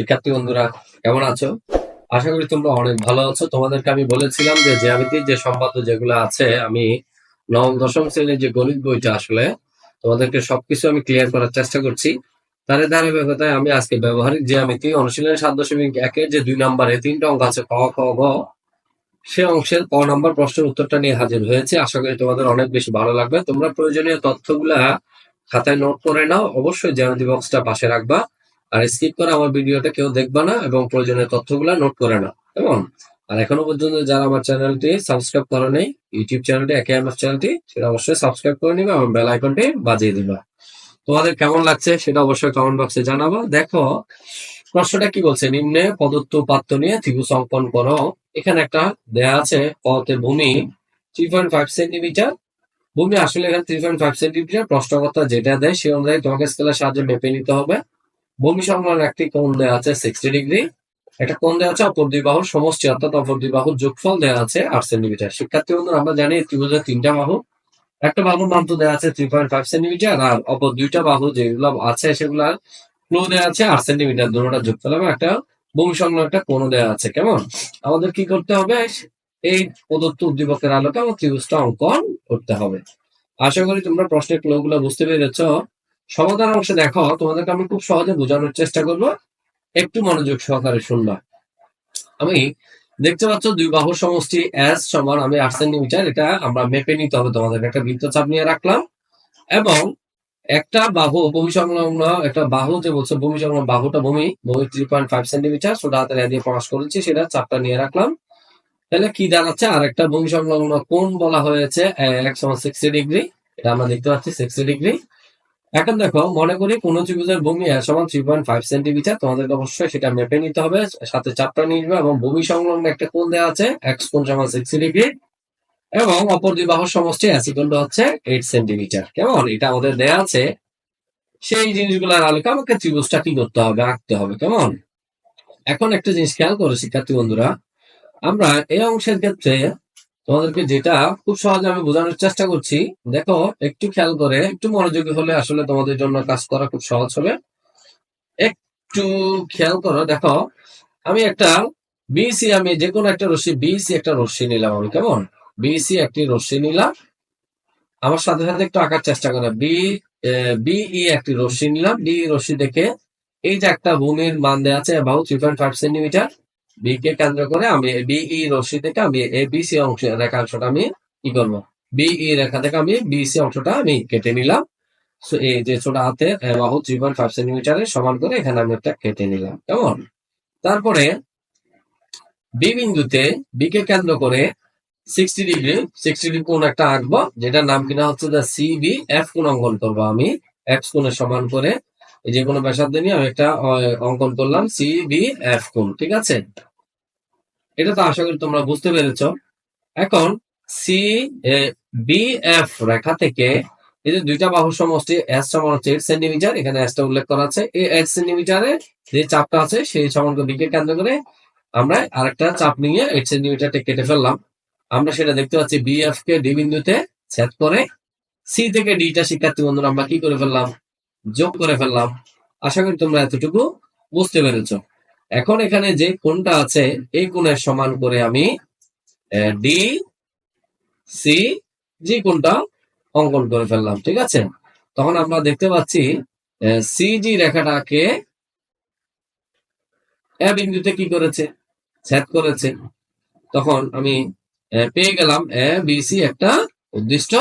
শিক্ষার্থী বন্ধুরা, কেমন আছো? আশা করি তোমরা অনেক ভালো আছো। তোমাদেরকে আমি বলেছিলাম যে, জ্যামিতির যে সম্পাদ্য যেগুলো আছে, আমি নবম, দশম শ্রেণির যে গণিত বইটা আসলে, তোমাদেরকে সবকিছু আমি ক্লিয়ার করার চেষ্টা করছি। তার ধারাবাহিকতায় আমি আজকে ব্যবহারিক জ্যামিতি, অনুশীলন সাত দশমিক একের যে দুই নম্বরে তিনটা অঙ্ক আছে, ক, খ, গ, সে অংশের ক নম্বর প্রশ্নের উত্তরটা নিয়ে হাজির হয়েছে। আশা করি তোমাদের অনেক বেশি ভালো লাগবে। তোমরা প্রয়োজনীয় তথ্যগুলা খাতায় নোট করে নাও। অবশ্যই জ্যামিতি বক্সটা পাশে রাখবা। আর স্কিপ করে আমার ভিডিওটা কেউ দেখবা না এবং প্রয়োজনীয় তথ্যগুলা নোট করে না এবং আর এখনও পর্যন্ত যারা আমার চ্যানেলটি সাবস্ক্রাইব করে নেই ইউটিউব চ্যানেলটি একে এফ চ্যানেলটি সেটা অবশ্যই সাবস্ক্রাইব করে নিবা এবং বেল আইকনটি বাজিয়ে দিবা। তোমাদের কেমন লাগছে সেটা অবশ্যই কমেন্ট বক্সে জানাব। দেখো, প্রশ্নটা কি বলছে? নিম্নে প্রদত্ত পাত্র নিয়ে ত্রিভুজ অঙ্কন করো। এখানে একটা দেয়া আছে পথে ভূমি থ্রি পয়েন্ট ফাইভ সেন্টিমিটার ভূমি আসলে এখানে থ্রি পয়েন্ট ফাইভ সেন্টিমিটার প্রশ্নকর্তা যেটা দেয় সেই অনুযায়ী তোমাকে স্কেলের সাহায্যে মেপে নিতে হবে। ভূমি সংলগ্ন একটি কোণ দেওয়া আছে সিক্সটি ডিগ্রি একটা কোণ দেওয়া আছে অপর দুই বাহুর সমষ্টি অর্থাৎ অপর দুই বাহুর যোগফল দেওয়া আছে আট সেন্টিমিটার শিক্ষার্থী বন্ধু আমরা জানি ত্রিভুজের তিনটা বাহু। একটা বাহুর মান তো দেওয়া আছে থ্রি পয়েন্ট ফাইভ সেন্টিমিটার আর অপর দুইটা বাহু যেগুলো আছে সেগুলার ক্লো দেওয়া আছে আট সেন্টিমিটার দুটোটা যোগফল এবং একটা ভূমি সংলগ্ন একটা কোণ দেওয়া আছে, কেমন? আমাদের কি করতে হবে? এই প্রদত্ত উদ্দীপকের আলোকে আমার ত্রিভুজটা অঙ্কন করতে হবে। আশা করি তোমরা প্রশ্নের ক্লো গুলো বুঝতে পেরেছ। সমাধান অংশে দেখো, তোমাদেরকে আমি খুব সহজে বোঝানোর চেষ্টা করব। একটু মনোযোগ সহকারে শুনবা। আমি দেখতে পাচ্ছ দুই বাহুর সমষ্টি এস সমান আমি আট সেন্টিমিটার এটা আমরা মেপে নিতে হবে তোমাদের একটা বৃত্তচাপ নিয়ে রাখলাম। এবং একটা বাহু ভূমি সংলগ্ন একটা বাহু যে বলছে ভূমি সংলগ্ন বাহুটা ভূমি ভূমি থ্রি পয়েন্ট ফাইভ সেন্টিমিটার সেটা হাতের এ দিয়ে প্রকাশ করেছি, সেটা চাপটা নিয়ে রাখলাম। তাহলে কি দাঁড়াচ্ছে? আর একটা ভূমি সংলগ্ন কোন বলা হয়েছে, এক সমান সিক্সটি ডিগ্রি এটা আমরা দেখতে পাচ্ছি সিক্সটি ডিগ্রি এখন দেখো, মনে করি কোন ত্রিভুজের ভূমি সমান থ্রি পয়েন্ট ফাইভ সেন্টিমিটার তোমাদেরকে অবশ্যই সেটা মেপে নিতে হবে। সাথে চাপটা নিয়ে এবং ভূমি সংলগ্ন একটা কোণ দেওয়া আছে এক্স কোণ সমান সিক্সটি ডিগ্রি এবং অপর দুই বাহুর সমষ্টি অ্যাসিকন্ড হচ্ছে এইট সেন্টিমিটার কেমন? এটা আমাদের দেয়া আছে। সেই জিনিসগুলোর আলোকে আমাকে ত্রিভুজটা কি করতে হবে, আঁকতে হবে, কেমন? এখন একটা জিনিস খেয়াল করো, শিক্ষার্থী বন্ধুরা, আমরা এই অংশের ক্ষেত্রে তোমাদেরকে যেটা খুব সহজে আমি বোঝানোর চেষ্টা করছি, দেখো, একটু খেয়াল করে, একটু মনোযোগী হলে আসলে তোমাদের জন্য কাজ করা খুব সহজ হবে। একটু খেয়াল করো, দেখো, আমি একটা বিসি আমি যে কোনো একটা রশ্মি বিসি একটা রশ্মি নিলাম আমি, কেমন? বিসি একটি রশ্মি নিলাম। আমার সাথে সাথে একটু আঁকার চেষ্টা করে। বি বিই একটি রশ্মি নিলাম। বি রশ্মি দেখে এই যে একটা ভূমির মান দেওয়া আছে বাহু three point five centimetre B কে কেন্দ্র করে আমি বিই রশ্মি থেকে আমি এ বিসি অংশ রেখাংশটা আমি কি করব। বিই রেখা থেকে আমি বিসি অংশটা আমি কেটে নিলাম। এই যে ছোট হাতে বাহু থ্রি পয়েন্ট ফাইভ সেন্টিমিটারের সমান করে এখানে আমি একটা কেটে নিলাম। কেমন? তারপরে বি বিন্দুতে বি কে কেন্দ্র করে সিক্সটি ডিগ্রি সিক্সটি ডিগ্রি কোন একটা আঁকবো, যেটার নাম কিনা হচ্ছে সি বি এফ কোন অঙ্কন করব আমি। এক্স কোণের সমান করে যে কোনো ব্যাসার্ধ নিয়ে আমি একটা অঙ্কন করলাম সি বি এফ কোণ, ঠিক আছে? এটা তো আশা করি তোমরা বুঝতে পেরেছ। এখন সি বি এফ রেখা থেকে এই যে দুইটা বাহুর সমষ্টি এস সমান হচ্ছে এইট সেন্টিমিটার এখানে এসটা উল্লেখ করা আছে। এই এইট সেন্টিমিটারে যে চাপটা আছে, সেই সমান বিকে কেন্দ্র করে আমরা আরেকটা চাপ নিয়ে এইট সেন্টিমিটারটা কেটে ফেললাম। আমরা সেটা দেখতে পাচ্ছি বিএফ কে ডি বিন্দুতে ছেদ করে সি থেকে ডিটা শিক্ষার্থী বন্ধুরা আমরা কি করে ফেললাম? যোগ করে ফেললাম। আশা করি তোমরা এতটুকু বুঝতে পেরেছ। এখন এখানে যে কোণটা আছে, এই কোণের সমান করে আমি ডি সি যে কোণটা অঙ্কন করে ফেললাম, ঠিক আছে? তখন আমরা দেখতে পাচ্ছি সিজি রেখাটাকে এ বিন্দুতে কি করেছে? ছেদ করেছে। তখন আমি পেয়ে গেলাম, এ বিসি একটা উদ্দিষ্ট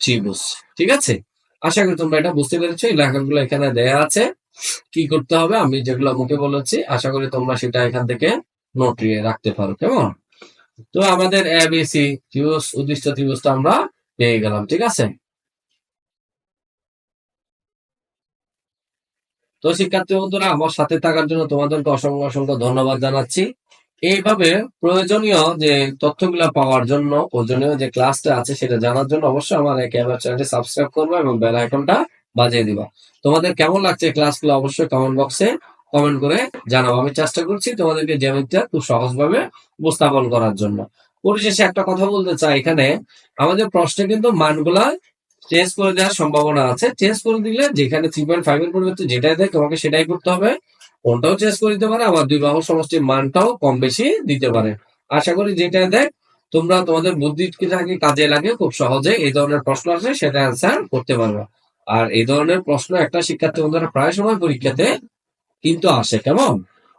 ত্রিভুজ, ঠিক আছে? আশা করি তোমরা এটা বুঝতে পেরেছ। এই লেখাগুলো এখানে দেয়া আছে। কি করতে হবে? আমি যেগুলো মুখে বলেছি, আশা করি তোমরা সেটা এখান থেকে নোট নিয়ে রাখতে পারো, কেমন? তো আমাদের এ বিসি ত্রিভুজ, উদ্দিষ্ট ত্রিভুজটা আমরা পেয়ে গেলাম, ঠিক আছে? তো শিক্ষার্থী বন্ধুরা, আমার সাথে থাকার জন্য তোমাদেরকে অসংখ্য অসংখ্য ধন্যবাদ জানাচ্ছি। এইভাবে প্রয়োজনীয় যে তথ্যগুলো পাওয়ার জন্য প্রয়োজনীয় যে ক্লাসটা আছে সেটা জানার জন্য অবশ্যই আমার ক্যামেরা চ্যানেলটি সাবস্ক্রাইব করব এবং বেল আইকনটা বাজিয়ে দিবা। তোমাদের কেমন লাগছে ক্লাসগুলো অবশ্যই কমেন্ট বক্সে কমেন্ট করে জানাব আমি চেষ্টা করছি তোমাদেরকে জ্যামিতিটা খুব সহজভাবে উপস্থাপন করার জন্য। পরিশেষে একটা কথা বলতে চাই এখানে। আমাদের প্রশ্নে কিন্তু মানগুলা চেঞ্জ করে দেওয়ার সম্ভাবনা আছে। চেঞ্জ করে দিলে যেখানে থ্রি পয়েন্ট ফাইভ এর পরিবর্তে যেটাই দেয় তোমাকে সেটাই করতে হবে। কোনটাও চেঞ্জ করে দিতে পারে, আবার দুই বাহু সমষ্টির মানটাও কম বেশি দিতে পারে। আশা করি যেটা দেখ, তোমরা তোমাদের বুদ্ধিটাকে কাজে লাগে খুব সহজে এই ধরনের প্রশ্ন আসে সেটা অ্যান্সার করতে পারবে। আর এই ধরনের প্রশ্ন একটা শিক্ষার্থী বন্ধুরা প্রায় সময় পরীক্ষাতে কিন্তু আসে, কেমন?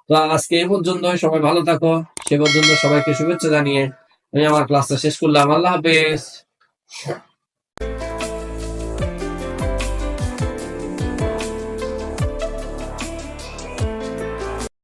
তো আজকে এই পর্যন্ত সবাই ভালো থাকো। সে পর্যন্ত সবাইকে শুভেচ্ছা জানিয়ে আমি আমার ক্লাসটা শেষ করলাম। আল্লাহ হাফেজ।